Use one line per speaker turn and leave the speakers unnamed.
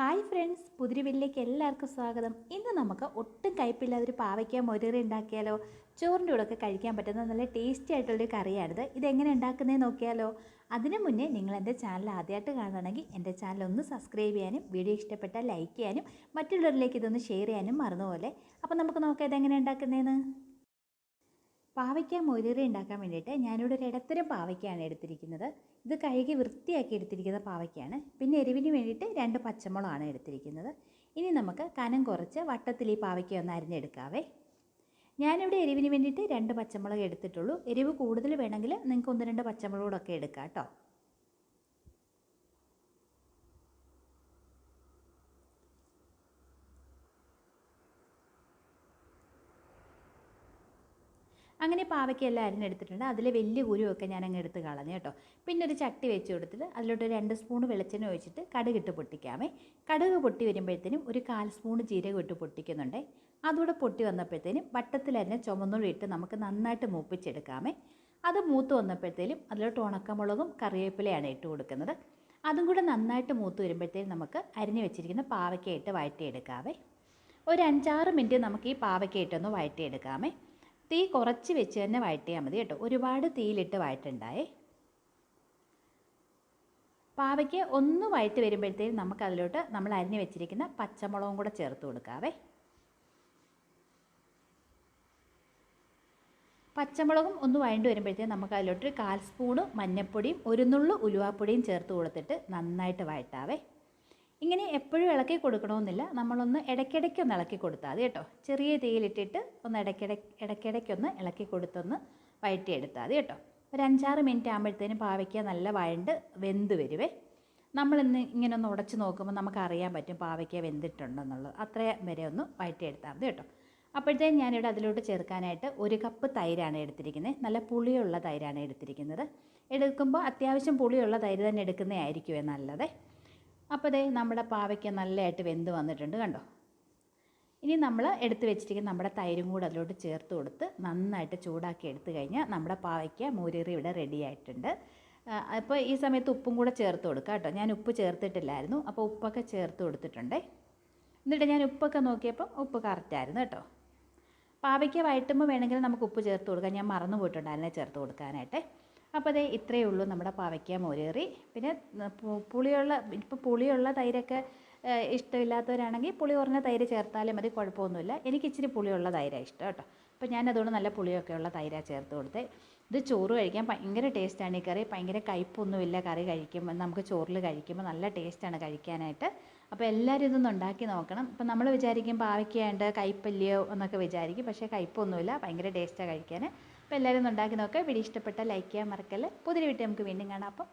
Hi friends പുതിരിവില്ലേക്ക് എല്ലാവർക്കും സ്വാഗതം. ഇന്ന് നമുക്ക് ഒട്ടും കയ്പില്ലാതെ ഒരു പാവയ്ക്ക മൊരറി ഉണ്ടാക്കിയാലോ? ചോറിന്റെ കൂടെ ഒക്കെ കഴിക്കാൻ പറ്റുന്ന നല്ല ടേസ്റ്റി ആയിട്ടുള്ളൊരു കറിയാണിത്. ഇതെങ്ങനെ ഉണ്ടാക്കുന്നതെന്ന് നോക്കിയാലോ? അതിനു മുന്നേ നിങ്ങൾ എന്റെ ചാനൽ ആദ്യമായിട്ട് കാണുകയാണെങ്കിൽ എന്റെ ചാനൽ ഒന്ന് സബ്സ്ക്രൈബ് ചെയ്യാനും വീഡിയോ ഇഷ്ടപ്പെട്ടാൽ ലൈക്ക് ചെയ്യാനും മറ്റുള്ളവരിലേക്ക് ഇതൊന്ന് ഷെയർ ചെയ്യാനും മറന്നുപോലെ അപ്പോൾ നമുക്ക് നോക്കാം ഇതെങ്ങനെ ഉണ്ടാക്കുന്നതെന്ന് പാവയ്ക്ക മൊരിറി ഉണ്ടാക്കാൻ വേണ്ടിയിട്ട് ഞാനിവിടെ ഒരു ഇടത്തരം പാവയ്ക്കാണ് എടുത്തിരിക്കുന്നത്. ഇത് കഴുകി വൃത്തിയാക്കി എടുത്തിരിക്കുന്ന പാവയ്ക്കാണ് പിന്നെ എരിവിന് വേണ്ടിയിട്ട് രണ്ട് പച്ചമുളകാണ് എടുത്തിരിക്കുന്നത്. ഇനി നമുക്ക് കനം കുറച്ച് വട്ടത്തിൽ ഈ പാവയ്ക്ക ഒന്ന് അരിഞ്ഞെടുക്കാവേ. ഞാനിവിടെ എരിവിന് വേണ്ടിയിട്ട് രണ്ട് പച്ചമുളക് എടുത്തിട്ടുള്ളൂ. എരിവ് കൂടുതൽ വേണമെങ്കിൽ നിങ്ങൾക്ക് ഒന്ന് രണ്ട് പച്ചമുളകൊക്കെ എടുക്കാം കേട്ടോ. അങ്ങനെ പാവയ്ക്കെല്ലാം അരിഞ്ഞെടുത്തിട്ടുണ്ട്. അതിൽ വലിയ കുരുവൊക്കെ ഞാൻ അങ്ങ് എടുത്ത് കളഞ്ഞു കേട്ടോ. പിന്നെ ഒരു ചട്ടി വെച്ച് കൊടുത്തിട്ട് അതിലോട്ട് രണ്ട് സ്പൂൺ വെളിച്ചെണ്ണ ഒഴിച്ചിട്ട് കടുകിട്ട് പൊട്ടിക്കാമേ. കടുക് പൊട്ടി വരുമ്പോഴത്തേനും ഒരു കാൽ സ്പൂൺ ജീരകം ഇട്ട് പൊട്ടിക്കുന്നുണ്ട്. അതുകൂടെ പൊട്ടി വന്നപ്പോഴത്തേനും വട്ടത്തിലരിഞ്ഞ ചുമന്നുള്ളി ഇട്ട് നമുക്ക് നന്നായിട്ട് മൂപ്പിച്ചെടുക്കാമേ. അത് മൂത്ത് വന്നപ്പോഴത്തേനും അതിലോട്ട് ഉണക്കമുളകും കറിവേപ്പിലയാണ് ഇട്ട് കൊടുക്കുന്നത്. അതും കൂടെ നന്നായിട്ട് മൂത്ത് വരുമ്പോഴത്തേനും നമുക്ക് അരിഞ്ഞു വെച്ചിരിക്കുന്ന പാവയ്ക്കായിട്ട് വഴറ്റിയെടുക്കാവേ. ഒരു അഞ്ചാറ് മിനിറ്റ് നമുക്ക് ഈ പാവയ്ക്കായിട്ടൊന്ന് വഴറ്റിയെടുക്കാമേ. തീ കുറച്ച് വെച്ച് തന്നെ വഴറ്റിയാൽ മതി കേട്ടോ. ഒരുപാട് തീയിലിട്ട് വഴറ്റുണ്ടായേ. പാവയ്ക്ക് ഒന്ന് വഴറ്റി വരുമ്പോഴത്തേക്കും നമുക്ക് അതിലോട്ട് നമ്മൾ അരിഞ്ഞ് വെച്ചിരിക്കുന്ന പച്ചമുളകും കൂടെ ചേർത്ത് കൊടുക്കാവേ. പച്ചമുളകും ഒന്ന് വഴണ്ട് വരുമ്പോഴത്തേക്കും നമുക്ക് അതിലോട്ട് കാൽ സ്പൂണ് മഞ്ഞൾപ്പൊടിയും ഒരു നുള്ളു ഉലുവാപ്പൊടിയും ചേർത്ത് കൊടുത്തിട്ട് നന്നായിട്ട് വഴറ്റാവേ. ഇങ്ങനെ എപ്പോഴും ഇളക്കി കൊടുക്കണമെന്നില്ല. നമ്മളൊന്ന് ഇടയ്ക്കിടയ്ക്കൊന്ന് ഇളക്കി കൊടുത്താൽ മതി കേട്ടോ. ചെറിയ തീയിലിട്ടിട്ട് ഒന്ന് ഇടയ്ക്കിട ഇടയ്ക്കിടയ്ക്കൊന്ന് ഇളക്കി കൊടുത്തൊന്ന് വഴറ്റിയെടുത്താൽ മതി കേട്ടോ. ഒരു അഞ്ചാറ് മിനിറ്റ് ആകുമ്പോഴത്തേനും പാവയ്ക്ക നല്ല വഴണ്ട് വെന്ത് വരുവേ. നമ്മളിന്ന് ഇങ്ങനെ ഒന്ന് ഉടച്ച് നോക്കുമ്പോൾ നമുക്ക് അറിയാൻ പറ്റും പാവയ്ക്ക വെന്തിട്ടുണ്ടെന്നുള്ളത്. അത്രയും വരെ ഒന്ന് വഴറ്റിയെടുത്താൽ മതി കേട്ടോ. അപ്പോഴത്തേക്കും ഞാനിവിടെ അതിലോട്ട് ചേർക്കാനായിട്ട് ഒരു കപ്പ് തൈരാണ് എടുത്തിരിക്കുന്നത്. നല്ല പുളിയുള്ള തൈരാണ് എടുത്തിരിക്കുന്നത്. എടുക്കുമ്പോൾ അത്യാവശ്യം പുളിയുള്ള തൈര് തന്നെ എടുക്കുന്നതായിരിക്കുമേ നല്ലത്. അപ്പോൾ ദേ നമ്മുടെ പാവയ്ക്ക നല്ലതായിട്ട് വെന്ത് വന്നിട്ടുണ്ട് കണ്ടോ? ഇനി നമ്മൾ എടുത്ത് വെച്ചിരിക്കുന്ന നമ്മുടെ തൈരും കൂടെ അതിലോട്ട് ചേർത്ത് കൊടുത്ത് നന്നായിട്ട് ചൂടാക്കി എടുത്തു കഴിഞ്ഞാൽ നമ്മുടെ പാവയ്ക്ക മോരേറി ഇവിടെ റെഡി ആയിട്ടുണ്ട്. അപ്പോൾ ഈ സമയത്ത് ഉപ്പും കൂടെ ചേർത്ത് കൊടുക്കുക കേട്ടോ. ഞാൻ ഉപ്പ് ചേർത്തിട്ടില്ലായിരുന്നു. അപ്പോൾ ഉപ്പൊക്കെ ചേർത്ത് കൊടുത്തിട്ടുണ്ട്. എന്നിട്ട് ഞാൻ ഉപ്പൊക്കെ നോക്കിയപ്പോൾ ഉപ്പ് കറക്റ്റായിരുന്നു കേട്ടോ. പാവയ്ക്ക വഴറ്റുമ്പോൾ വേണമെങ്കിൽ നമുക്ക് ഉപ്പ് ചേർത്ത് കൊടുക്കാം. ഞാൻ മറന്നു പോയിട്ടുണ്ടായിരുന്നേ ചേർത്ത് കൊടുക്കാനായിട്ട്. അപ്പോൾ അതേ ഇത്രയേ ഉള്ളൂ നമ്മുടെ പാവയ്ക്ക മോരേറി. പിന്നെ പുളിയുള്ള ഇപ്പോൾ പുളിയുള്ള തൈരൊക്കെ ഇഷ്ടമില്ലാത്തവരാണെങ്കിൽ പുളി കുറഞ്ഞ തൈര് ചേർത്താലും മതി കുഴപ്പമൊന്നുമില്ല. എനിക്ക് ഇച്ചിരി പുളിയുള്ള തൈരാണ് ഇഷ്ടം കേട്ടോ. അപ്പോൾ ഞാൻ അതുകൊണ്ട് നല്ല പുളിയൊക്കെ ഉള്ള തൈരാണ് ചേർത്ത് കൊടുത്തേ. ഇത് ചോറ് കഴിക്കാൻ ഭയങ്കര ടേസ്റ്റാണ് ഈ കറി. ഭയങ്കര കയ്പൊന്നുമില്ല കറി കഴിക്കുമ്പോൾ നമുക്ക് ചോറിൽ കഴിക്കുമ്പോൾ നല്ല ടേസ്റ്റാണ് കഴിക്കാനായിട്ട്. അപ്പോൾ എല്ലാവരും ഇതൊന്നും ഉണ്ടാക്കി നോക്കണം. ഇപ്പം നമ്മൾ വിചാരിക്കും പാവയ്ക്കാണ്ട് കയ്പല്ലയോ എന്നൊക്കെ വിചാരിക്കും. പക്ഷേ കയ്പൊന്നുമില്ല ഭയങ്കര ടേസ്റ്റാണ് കഴിക്കാൻ അപ്പോൾ എല്ലാവരും ഉണ്ടാക്കി നോക്കുക വീഡിയോ ഇഷ്ടപ്പെട്ട ലൈക്ക് ചെയ്യാൻ മറക്കല്ല. പുതിയ വീട്ടിൽ നമുക്ക് വീണ്ടും കാണാം. അപ്പം